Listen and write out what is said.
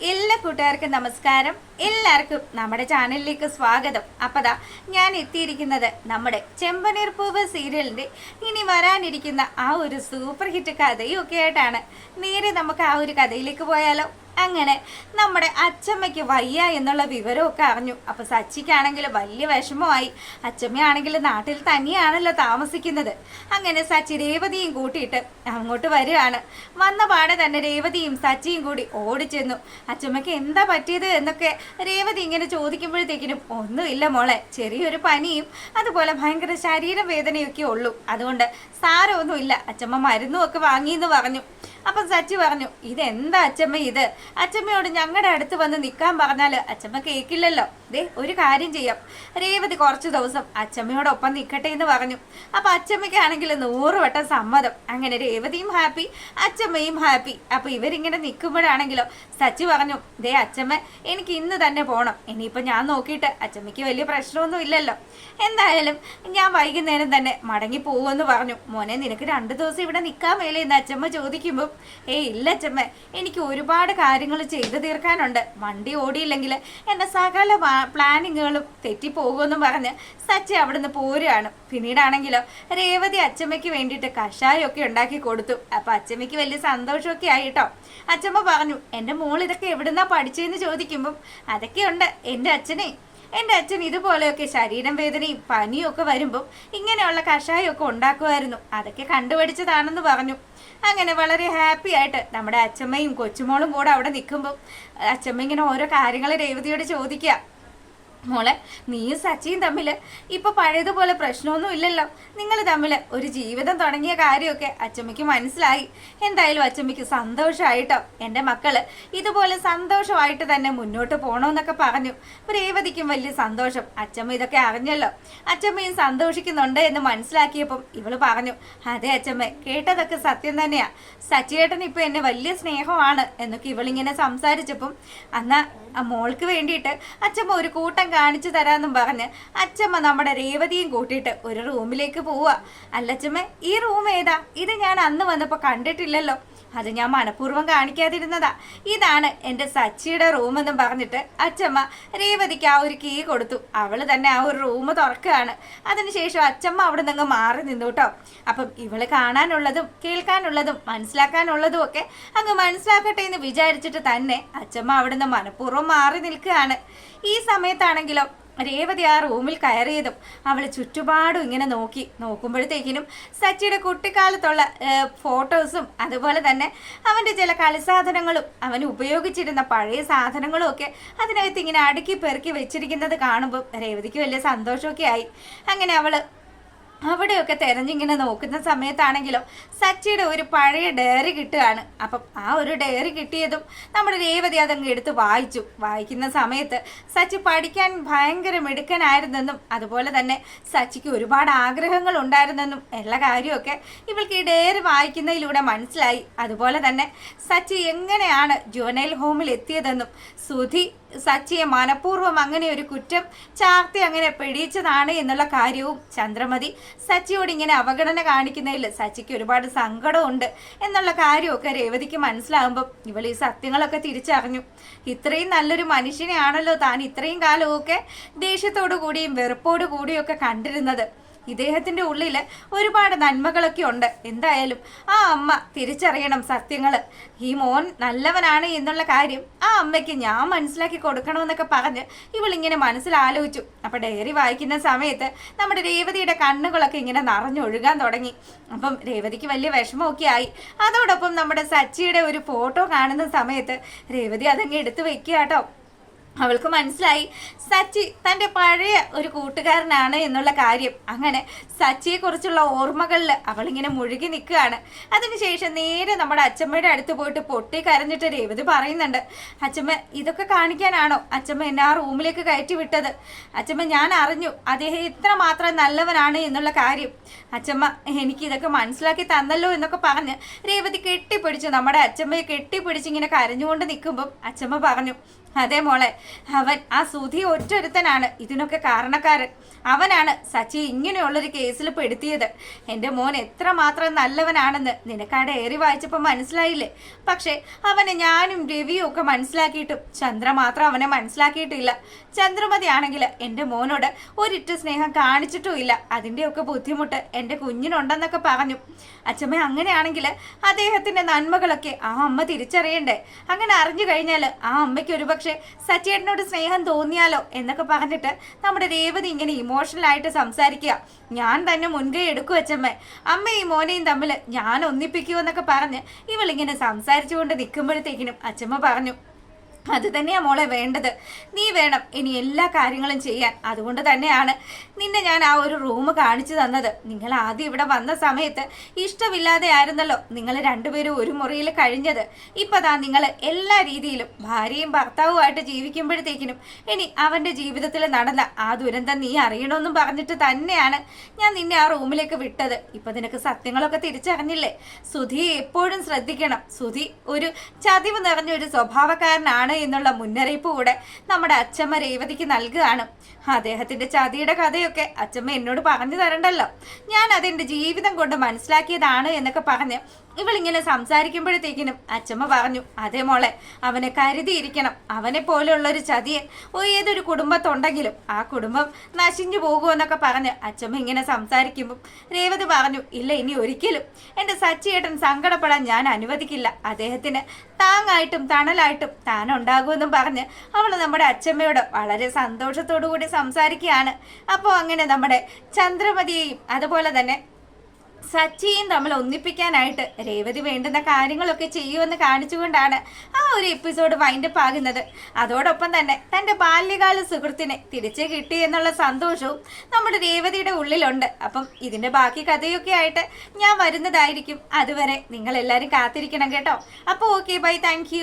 എല്ലാ കൂട്ടുകാർക്കും നമസ്കാരം. എല്ലാവർക്കും നമ്മുടെ ചാനലിലേക്ക് സ്വാഗതം. അപ്പതാ ഞാൻ എത്തിയിരിക്കുന്നത് നമ്മുടെ ചെമ്പനീർ പൂവ് സീരിയലിന്റെ ഇനി വരാനിരിക്കുന്ന ആ ഒരു സൂപ്പർ ഹിറ്റ് കഥയും ഒക്കെ ആയിട്ടാണ് നേരെ നമുക്ക് ആ ഒരു കഥയിലേക്ക് പോയാലോ? അങ്ങനെ നമ്മുടെ അച്ചമ്മയ്ക്ക് വയ്യ എന്നുള്ള വിവരമൊക്കെ അറിഞ്ഞു. അപ്പൊ സച്ചിക്കാണെങ്കിൽ വലിയ വിഷമമായി. അച്ചമ്മയാണെങ്കിൽ നാട്ടിൽ തന്നെയാണല്ലോ താമസിക്കുന്നത്. അങ്ങനെ സച്ചി രേവതിയും കൂട്ടിയിട്ട് അങ്ങോട്ട് വരികയാണ്. വന്ന പാടെ തന്നെ രേവതിയും സച്ചിയും കൂടി ഓടിച്ചെന്നു. അച്ചമ്മയ്ക്ക് എന്താ പറ്റിയത് എന്നൊക്കെ രേവതി ഇങ്ങനെ ചോദിക്കുമ്പോഴത്തേക്കിനും ഒന്നുമില്ല മോളെ ചെറിയൊരു പനിയും അതുപോലെ ഭയങ്കര ശരീരവേദനയൊക്കെ ഉള്ളൂ. അതുകൊണ്ട് സാരമൊന്നുമില്ല. അച്ചമ്മ മരുന്നും ഒക്കെ വാങ്ങിയെന്ന് പറഞ്ഞു. അപ്പം സച്ചി പറഞ്ഞു ഇതെന്താ അച്ചമ്മ ഇത്? അച്ചമ്മയോട് ഞങ്ങളുടെ അടുത്ത് വന്ന് നിൽക്കാൻ പറഞ്ഞാൽ അച്ചമ്മ കേൾക്കില്ലല്ലോ ദേ ഒരു കാര്യം ചെയ്യാം. രേവതി കുറച്ച് ദിവസം അച്ചമ്മയോടൊപ്പം നിൽക്കട്ടെ എന്ന് പറഞ്ഞു. അപ്പൊ അച്ചമ്മയ്ക്കാണെങ്കിൽ നൂറ് വട്ടം സമ്മതം. അങ്ങനെ രേവതിയും ഹാപ്പി അച്ചമ്മയും ഹാപ്പി. അപ്പൊ ഇവരിങ്ങനെ നിൽക്കുമ്പോഴാണെങ്കിലോ സച്ചി പറഞ്ഞു ദേ അച്ചമ്മ എനിക്ക് ഇന്ന് തന്നെ പോകണം ഇനിയിപ്പോൾ ഞാൻ നോക്കിയിട്ട് അച്ചമ്മയ്ക്ക് വലിയ പ്രശ്നമൊന്നും ഇല്ലല്ലോ. എന്തായാലും ഞാൻ വൈകുന്നേരം തന്നെ മടങ്ങി പോകുമെന്ന് പറഞ്ഞു. മോനെ നിനക്ക് രണ്ട് ദിവസം ഇവിടെ നിൽക്കാൻ മേലെ എന്ന് അച്ചമ്മ ചോദിക്കുമ്പോൾ ഏയ് ഇല്ല അച്ചമ്മ. എനിക്ക് ഒരുപാട് കാര്യങ്ങൾ ചെയ്തു തീർക്കാനുണ്ട്. വണ്ടി ഓടിയില്ലെങ്കിൽ എന്നെ സകല പ്ലാനിങ്ങുകളും തെറ്റിപ്പോകുമെന്നും പറഞ്ഞ് സച്ചി അവിടുന്ന് പോരുകയാണ്. പിന്നീടാണെങ്കിലോ രേവതി അച്ചമ്മയ്ക്ക് വേണ്ടിയിട്ട് കഷായമൊക്കെ ഉണ്ടാക്കി കൊടുത്തു. അപ്പം അച്ചമ്മയ്ക്ക് വലിയ സന്തോഷമൊക്കെ ആയി കേട്ടോ അച്ചമ്മ പറഞ്ഞു എന്റെ മോൾ ഇതൊക്കെ എവിടുന്നാ പഠിച്ചതെന്ന് ചോദിക്കുമ്പം അതൊക്കെയുണ്ട് എന്റെ അച്ഛനെ. എന്റെ അച്ഛൻ ഇതുപോലെയൊക്കെ ശരീരം വേദനയും പനിയും ഒക്കെ വരുമ്പം ഇങ്ങനെയുള്ള കഷായമൊക്കെ ഉണ്ടാക്കുമായിരുന്നു. അതൊക്കെ കണ്ടുപിടിച്ചതാണെന്ന് പറഞ്ഞു. അങ്ങനെ വളരെ ഹാപ്പി ആയിട്ട് നമ്മുടെ അച്ഛമ്മയും കൊച്ചുമോളും കൂടെ അവിടെ നിൽക്കുമ്പോൾ അച്ഛമ്മ ഇങ്ങനെ ഓരോ കാര്യങ്ങൾ രേവതിയോട് ചോദിക്കുക. മോളെ നീയും സച്ചിയും തമ്മിൽ ഇപ്പൊ പഴയതുപോലെ പ്രശ്നമൊന്നും ഇല്ലല്ലോ. നിങ്ങൾ തമ്മിൽ ഒരു ജീവിതം തുടങ്ങിയ കാര്യമൊക്കെ അച്ചമ്മയ്ക്ക് മനസ്സിലായി. എന്തായാലും അച്ചമ്മയ്ക്ക് സന്തോഷമായിട്ടോ എന്റെ മക്കൾ ഇതുപോലെ സന്തോഷമായിട്ട് തന്നെ മുന്നോട്ട് പോകണമെന്നൊക്കെ പറഞ്ഞു. രേവതിക്കും വലിയ സന്തോഷം. അച്ചമ്മ ഇതൊക്കെ അറിഞ്ഞല്ലോ. അച്ചമ്മയും സന്തോഷിക്കുന്നുണ്ട് എന്ന് മനസ്സിലാക്കിയപ്പം ഇവൾ പറഞ്ഞു അതെ അച്ചമ്മ കേട്ടതൊക്കെ സത്യം തന്നെയാ. സച്ചിയേട്ടൻ ഇപ്പൊ എന്നെ വലിയ സ്നേഹമാണ് എന്നൊക്കെ ഇവളിങ്ങനെ സംസാരിച്ചപ്പം അന്നാ മോൾക്ക് വേണ്ടിയിട്ട് അച്ചമ്മ ഒരു കൂട്ടം കാണിച്ചു തരാമെന്നും പറഞ്ഞ് അച്ചമ്മ നമ്മുടെ രേവതിയും കൂട്ടിയിട്ട് ഒരു റൂമിലേക്ക് പോവുക. അല്ലച്ചമ്മ ഈ റൂം ഏതാ? ഇത് ഞാൻ അന്ന് വന്നപ്പോൾ കണ്ടിട്ടില്ലല്ലോ. അത് ഞാൻ മനഃപൂർവം കാണിക്കാതിരുന്നതാ. ഇതാണ് എന്റെ സച്ചിയുടെ റൂമെന്നും പറഞ്ഞിട്ട് അച്ചമ്മ രേവതിക്ക് ആ ഒരു കീ കൊടുത്തു. അവൾ തന്നെ ആ ഒരു റൂം തുറക്കുകയാണ്. അതിനുശേഷം അച്ചമ്മ അവിടെ നിന്ന് മാറി നിന്നു കേട്ടോ. അപ്പം ഇവൾ കാണാനുള്ളതും കേൾക്കാനുള്ളതും മനസ്സിലാക്കാനുള്ളതും ഒക്കെ അങ്ങ് മനസ്സിലാക്കട്ടെ എന്ന് വിചാരിച്ചിട്ട് തന്നെ അച്ചമ്മ നിന്ന് മനഃപൂർവം മാറി നിൽക്കുകയാണ്. ഈ സമയത്താണെങ്കിലോ രേവതി ആ റൂമിൽ കയറിയതും അവൾ ചുറ്റുപാടും ഇങ്ങനെ നോക്കി നോക്കുമ്പോഴത്തേക്കിനും സച്ചിയുടെ കുട്ടിക്കാലത്തുള്ള ഫോട്ടോസും അതുപോലെ തന്നെ അവന്റെ ചില കളിസാധനങ്ങളും അവൻ ഉപയോഗിച്ചിരുന്ന പഴയ സാധനങ്ങളും ഒക്കെ അതിനകത്ത് ഇങ്ങനെ അടുക്കി പെറുക്കി വെച്ചിരിക്കുന്നത് കാണുമ്പോൾ രേവതിക്ക് വലിയ സന്തോഷമൊക്കെ ആയി. അങ്ങനെ അവൾ അവിടെയൊക്കെ തിരഞ്ഞിങ്ങനെ നോക്കുന്ന സമയത്താണെങ്കിലും സച്ചിയുടെ ഒരു പഴയ ഡയറി കിട്ടുകയാണ്. അപ്പം ആ ഒരു ഡയറി കിട്ടിയതും നമ്മൾ രേവതി അതങ്ങ് എടുത്ത് വായിച്ചു. വായിക്കുന്ന സമയത്ത് സച്ചി പഠിക്കാൻ ഭയങ്കര മിടുക്കനായിരുന്നെന്നും അതുപോലെ തന്നെ സച്ചിക്ക് ഒരുപാട് ആഗ്രഹങ്ങൾ ഉണ്ടായിരുന്നെന്നും എല്ലാ കാര്യമൊക്കെ ഇവൾക്ക് ഈ ഡയറി വായിക്കുന്നതിലൂടെ മനസ്സിലായി. അതുപോലെ തന്നെ സച്ചി എങ്ങനെയാണ് ജുവനൈൽ ഹോമിൽ എത്തിയതെന്നും സുധി സച്ചിയെ മനഃപൂർവം അങ്ങനെ ഒരു കുറ്റം ചാർത്തി അങ്ങനെ പിടിയിച്ചതാണ് എന്നുള്ള കാര്യവും ചന്ദ്രമതി സച്ചിയോട് ഇങ്ങനെ അവഗണന കാണിക്കുന്നതിൽ സച്ചിക്ക് ഒരുപാട് സങ്കടമുണ്ട് എന്നുള്ള കാര്യമൊക്കെ രേവതിക്ക് മനസ്സിലാകുമ്പോൾ ഇവൾ ഈ സത്യങ്ങളൊക്കെ തിരിച്ചറിഞ്ഞു. ഇത്രയും നല്ലൊരു മനുഷ്യനെയാണല്ലോ താൻ ഇത്രയും കാലമൊക്കെ ദേഷ്യത്തോടു കൂടിയും വെറുപ്പോടു കൂടിയൊക്കെ കണ്ടിരുന്നത്. ഇദ്ദേഹത്തിന്റെ ഉള്ളിൽ ഒരുപാട് നന്മകളൊക്കെ ഉണ്ട്. എന്തായാലും ആ അമ്മ തിരിച്ചറിയണം സത്യങ്ങൾ ഈ മോൻ നല്ലവനാണ് എന്നുള്ള കാര്യം ആ അമ്മയ്ക്ക് ഞാൻ മനസ്സിലാക്കി കൊടുക്കണമെന്നൊക്കെ പറഞ്ഞ് ഇവളിങ്ങനെ മനസ്സിലാലോചിച്ചു. അപ്പോൾ ഡയറി വായിക്കുന്ന സമയത്ത് നമ്മുടെ രേവതിയുടെ കണ്ണുകളൊക്കെ ഇങ്ങനെ നിറഞ്ഞൊഴുകാൻ തുടങ്ങി. അപ്പം രേവതിക്ക് വലിയ വിഷമമൊക്കെ ആയി. അതോടൊപ്പം നമ്മുടെ സച്ചിയുടെ ഒരു ഫോട്ടോ കാണുന്ന സമയത്ത് രേവതി അതങ്ങ് എടുത്തു വെക്കുക കേട്ടോ. അവൾക്ക് മനസ്സിലായി സച്ചി തന്റെ പഴയ ഒരു കൂട്ടുകാരനാണ് എന്നുള്ള കാര്യം. അങ്ങനെ സച്ചിയെക്കുറിച്ചുള്ള ഓർമ്മകളിൽ അവളിങ്ങനെ മുഴുകി നിൽക്കുകയാണ്. അതിനുശേഷം നേരെ നമ്മുടെ അച്ചമ്മയുടെ അടുത്ത് പോയിട്ട് പൊട്ടി കരഞ്ഞിട്ട് രേവതി പറയുന്നുണ്ട് അച്ചമ്മ ഇതൊക്കെ കാണിക്കാനാണോ അച്ചമ്മ എന്നെ ആ റൂമിലേക്ക് കയറ്റി വിട്ടത്? അച്ചമ്മ ഞാൻ അറിഞ്ഞു അദ്ദേഹം ഇത്ര മാത്രം നല്ലവനാണ് എന്നുള്ള കാര്യം. അച്ചമ്മ എനിക്ക് ഇതൊക്കെ മനസ്സിലാക്കി തന്നല്ലോ എന്നൊക്കെ പറഞ്ഞ് രേവതി കെട്ടിപ്പിടിച്ചു. നമ്മുടെ അച്ചമ്മയെ കെട്ടിപ്പിടിച്ച് ഇങ്ങനെ കരഞ്ഞുകൊണ്ട് നിൽക്കുമ്പം അച്ചമ്മ പറഞ്ഞു അതെ മോളെ. അവൻ ആ സുധി ഒറ്റൊരുത്തനാണ്. ഇതിനൊക്കെ കാരണക്കാരൻ. അവനാണ് സച്ചി ഇങ്ങനെയുള്ളൊരു കേസിൽ പെടുത്തിയത്. എന്റെ മോൻ എത്രമാത്രം നല്ലവനാണെന്ന് നിനക്കാടെ ഏറി വായിച്ചപ്പോൾ മനസ്സിലായില്ലേ? പക്ഷേ അവനെ ഞാനും രവിയും ഒക്കെ മനസ്സിലാക്കിയിട്ടും ചന്ദ്ര മാത്രം അവനെ മനസ്സിലാക്കിയിട്ടില്ല. ചന്ദ്രമതി ആണെങ്കിൽ എന്റെ മോനോട് ഒരിറ്റ സ്നേഹം കാണിച്ചിട്ടുമില്ല. അതിന്റെയൊക്കെ ബുദ്ധിമുട്ട് എന്റെ കുഞ്ഞിനുണ്ടെന്നൊക്കെ പറഞ്ഞു. അച്ഛമ്മ അങ്ങനെയാണെങ്കിൽ അദ്ദേഹത്തിന്റെ നന്മകളൊക്കെ ആ അമ്മ തിരിച്ചറിയണ്ടേ? അങ്ങനെ അറിഞ്ഞു കഴിഞ്ഞാൽ ആ അമ്മയ്ക്ക് ഒരുപക്ഷെ സച്ചേട്ടനോട് സ്നേഹം തോന്നിയാലോ എന്നൊക്കെ പറഞ്ഞിട്ട് നമ്മുടെ രേവതി ഇങ്ങനെ ഇമോഷണൽ ആയിട്ട് സംസാരിക്കുക. ഞാൻ തന്നെ മുൻകൈ എടുക്കും അച്ഛമ്മ. അമ്മയും മോനെയും തമ്മിൽ ഞാൻ ഒന്നിപ്പിക്കുമെന്നൊക്കെ പറഞ്ഞ് ഇവളിങ്ങനെ സംസാരിച്ചുകൊണ്ട് നിൽക്കുമ്പോഴത്തേക്കിനും അച്ഛമ്മ പറഞ്ഞു അത് തന്നെയാ മോളെ വേണ്ടത്. നീ വേണം ഇനി എല്ലാ കാര്യങ്ങളും ചെയ്യാൻ. അതുകൊണ്ട് തന്നെയാണ് നിന്നെ ഞാൻ ആ ഒരു റൂം കാണിച്ചു തന്നത്. നിങ്ങൾ ആദ്യം ഇവിടെ വന്ന സമയത്ത് ഇഷ്ടമില്ലാതെ ആയിരുന്നല്ലോ നിങ്ങൾ രണ്ടുപേരും ഒരു മുറിയിൽ കഴിഞ്ഞത്. ഇപ്പതാ നിങ്ങൾ എല്ലാ രീതിയിലും ഭാര്യയും ഭർത്താവുമായിട്ട് ജീവിക്കുമ്പോഴത്തേക്കിനും ഇനി അവന്റെ ജീവിതത്തിൽ നടന്ന ആ ദുരന്തം നീ അറിയണമെന്നും പറഞ്ഞിട്ട് തന്നെയാണ് ഞാൻ നിന്നെ ആ റൂമിലേക്ക് വിട്ടത്. ഇപ്പൊ നിനക്ക് സത്യങ്ങളൊക്കെ തിരിച്ചറിഞ്ഞില്ലേ? സുധി എപ്പോഴും ശ്രദ്ധിക്കണം. സുധി ഒരു ചതിവ് നിറഞ്ഞ ഒരു സ്വഭാവക്കാരനാണ് എന്നുള്ള മുന്നറിയിപ്പ് കൂടെ നമ്മുടെ അച്ഛമ്മ രേവതിക്ക് നൽകുകയാണ്. അദ്ദേഹത്തിന്റെ ചതിയുടെ കഥയൊക്കെ അച്ഛമ്മ എന്നോട് പറഞ്ഞു തരണ്ടല്ലോ. ഞാൻ അതെന്റെ ജീവിതം കൊണ്ട് മനസ്സിലാക്കിയതാണ് എന്നൊക്കെ പറഞ്ഞ് ഇവളിങ്ങനെ സംസാരിക്കുമ്പോഴത്തേക്കിനും അച്ഛമ്മ പറഞ്ഞു അതേ മോളെ അവനെ കരുതിയിരിക്കണം. അവനെ പോലെയുള്ള ഒരു ചതിയൻ ഓ ഏതൊരു കുടുംബത്തുണ്ടെങ്കിലും ആ കുടുംബം നശിഞ്ഞു പോകുമെന്നൊക്കെ പറഞ്ഞ് അച്ഛമ്മ ഇങ്ങനെ സംസാരിക്കുമ്പോൾ രേവതി പറഞ്ഞു ഇല്ല ഇനി ഒരിക്കലും. എന്റെ സച്ചിയേട്ടൻ സങ്കടപ്പെടാൻ ഞാൻ അനുവദിക്കില്ല. അദ്ദേഹത്തിന് താങ്ങായിട്ടും തണലായിട്ടും താൻ ഉണ്ടാകുമെന്നും പറഞ്ഞ് അവൾ നമ്മുടെ അച്ഛമ്മയോട് വളരെ സന്തോഷത്തോടു കൂടി സംസാരിക്കുകയാണ്. അപ്പോൾ അങ്ങനെ നമ്മുടെ ചന്ദ്രമതിയെയും അതുപോലെ തന്നെ സച്ചിയും തമ്മിൽ ഒന്നിപ്പിക്കാനായിട്ട് രേവതി വേണ്ടുന്ന കാര്യങ്ങളൊക്കെ ചെയ്യുമെന്ന് കാണിച്ചുകൊണ്ടാണ് ആ ഒരു എപ്പിസോഡ് വൈൻഡപ്പ് ആകുന്നത്. അതോടൊപ്പം തന്നെ തന്റെ ബാല്യകാല സുഹൃത്തിനെ തിരിച്ചു കിട്ടി എന്നുള്ള സന്തോഷവും നമ്മുടെ രേവതിയുടെ ഉള്ളിലുണ്ട്. അപ്പം ഇതിന്റെ ബാക്കി കഥയൊക്കെ ആയിട്ട് ഞാൻ വരുന്നതായിരിക്കും. അതുവരെ നിങ്ങൾ എല്ലാവരും കാത്തിരിക്കണം കേട്ടോ. അപ്പോൾ ഓക്കെ ബൈ താങ്ക്